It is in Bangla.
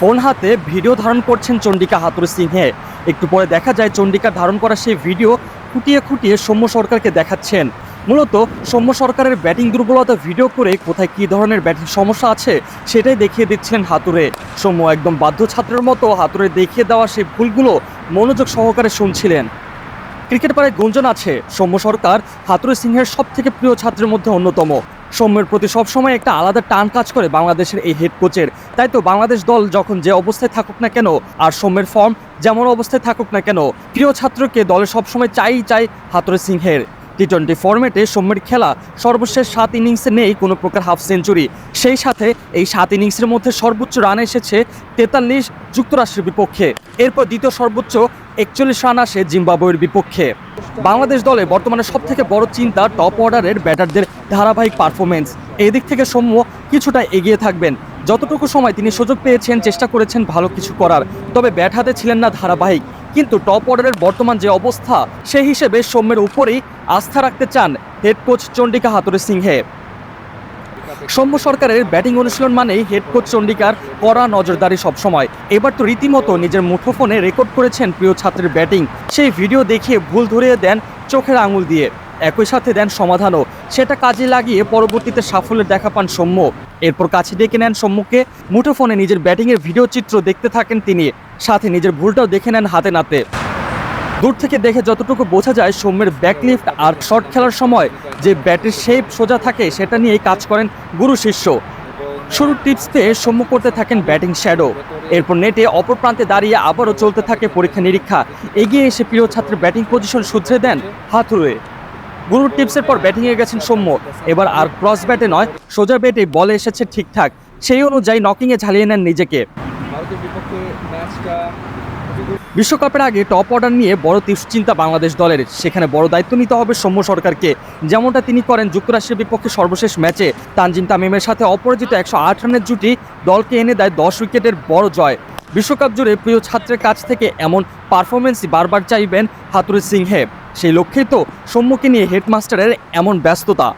ফোন হাতে ভিডিও ধারণ করছেন চন্ডিকা হাতুর সিংহে। একটু পরে দেখা যায় চন্ডিকা ধারণ করা সেই ভিডিও খুঁটিয়ে খুঁটিয়ে সৌম্য সরকারকে দেখাচ্ছেন। মূলত সৌম্য সরকারের ব্যাটিং দুর্বলতা ভিডিও করে কোথায় কী ধরনের ব্যাটিং সমস্যা আছে সেটাই দেখিয়ে দিচ্ছেন হাতুরে সৌম্য একদম বাধ্য ছাত্রের মতো হাতুরে দেখিয়ে দেওয়া সেই ভুলগুলো মনোযোগ সহকারে শুনছিলেন। ক্রিকেট পাড়ায় গুঞ্জন আছে, সৌম্য সরকার হাতুরে সিংহের সব থেকে প্রিয় ছাত্রের মধ্যে অন্যতম। সৌম্যের প্রতি সবসময় একটা আলাদা টান কাজ করে বাংলাদেশের এই হেড কোচের তাই তো বাংলাদেশ দল যখন যে অবস্থায় থাকুক না কেন, আর সৌম্যের ফর্ম যেমন অবস্থায় থাকুক না কেন, প্রিয় ছাত্রকে দলে সবসময় চাই চাই হাতুরে সিংহের। টি টোয়েন্টি ফর্মেটে সৌম্যের খেলা সর্বশেষ সাত ইনিংসে নেই কোনো প্রকার হাফ সেঞ্চুরি সেই সাথে এই সাত ইনিংসের মধ্যে সর্বোচ্চ রান এসেছে তেতাল্লিশ যুক্তরাষ্ট্রের বিপক্ষে। এরপর দ্বিতীয় সর্বোচ্চ একচল্লিশ রান আসে জিম্বাবুয়ের বিপক্ষে। বাংলাদেশ দলে বর্তমানে সব থেকে বড় চিন্তা টপ অর্ডারের ব্যাটারদের ধারাবাহিক পারফরমেন্স এই দিক থেকে সৌম্য কিছুটা এগিয়ে থাকবেন। যতটুকু সময় তিনি সুযোগ পেয়েছেন, চেষ্টা করেছেন ভালো কিছু করার। তবে ব্যাট হাতে ছিলেন না ধারাবাহিক। কিন্তু টপ অর্ডারের বর্তমান যে অবস্থা, সেই হিসেবে সৌম্যের উপরেই আস্থা রাখতে চান হেড কোচ চন্ডিকা হাতুরে সিংহে। সৌম্য সরকারের ব্যাটিং অনুশীলন মানেই হেড কোচ চন্ডিকার কড়া নজরদারি সবসময়। এবার তো রীতিমতো নিজের মুঠোফোনে রেকর্ড করেছেন প্রিয় ছাত্রের ব্যাটিং। সেই ভিডিও দেখিয়ে ভুল ধরিয়ে দেন চোখের আঙুল দিয়ে। একই সাথে দেন সমাধানও। সেটা কাজে লাগিয়ে পরবর্তীতে সাফল্যের দেখা পান সৌম্য। এরপর কাছে ডেকে নেন সৌম্যকে। মুঠোফোনে নিজের ব্যাটিংয়ের ভিডিও চিত্র দেখতে থাকেন তিনি। সাথে নিজের ভুলটাও দেখে নেন হাতে নাতে। দূর থেকে দেখে যতটুকু বোঝা যায় সৌম্যের ব্যাকলিফট আর শট খেলার সময় যে ব্যাটের শেপ সোজা থাকে, সেটা নিয়েই কাজ করেন গুরু শিষ্য। শুরুর টিপস পেয়ে সৌম্য করতে থাকেন ব্যাটিং শ্যাডো এরপর নেটে অপর প্রান্তে দাঁড়িয়ে আবারও চলতে থাকে পরীক্ষা নিরীক্ষা। এগিয়ে এসে প্রিয় ছাত্রের ব্যাটিং পজিশন শুধরে দেন হাত হাতুড়ে গুরুর টিপসের পর ব্যাটিংয়ে গেছেন সৌম্য। এবার আর ক্রস ব্যাটে নয়, সোজা ব্যাটে বলে এসেছে ঠিকঠাক। সেই অনুযায়ী নকিংয়ে ঝালিয়ে নেন নিজেকে। বিশ্বকাপের আগে টপ অর্ডার নিয়ে বড় দুশ্চিন্তা বাংলাদেশ দলের। সেখানে বড় দায়িত্ব নিতে হবে সৌম্য সরকারকে। যেমনটা তিনি করেন, যুক্তরাষ্ট্রের বিপক্ষে সর্বশেষ ম্যাচে। তানজিম তামিমের সাথে অপরাজিত একশো আট রানের জুটি দলকে এনে দেয় দশ উইকেটের বড় জয়। বিশ্বকাপ জুড়ে প্রিয় ছাত্রের কাছ থেকে এমন পারফরমেন্সই বারবার চাইবেন হাতুরি সিংহে। সেই লক্ষ্যেই তো সৌম্যকে নিয়ে হেডমাস্টারের এমন ব্যস্ততা।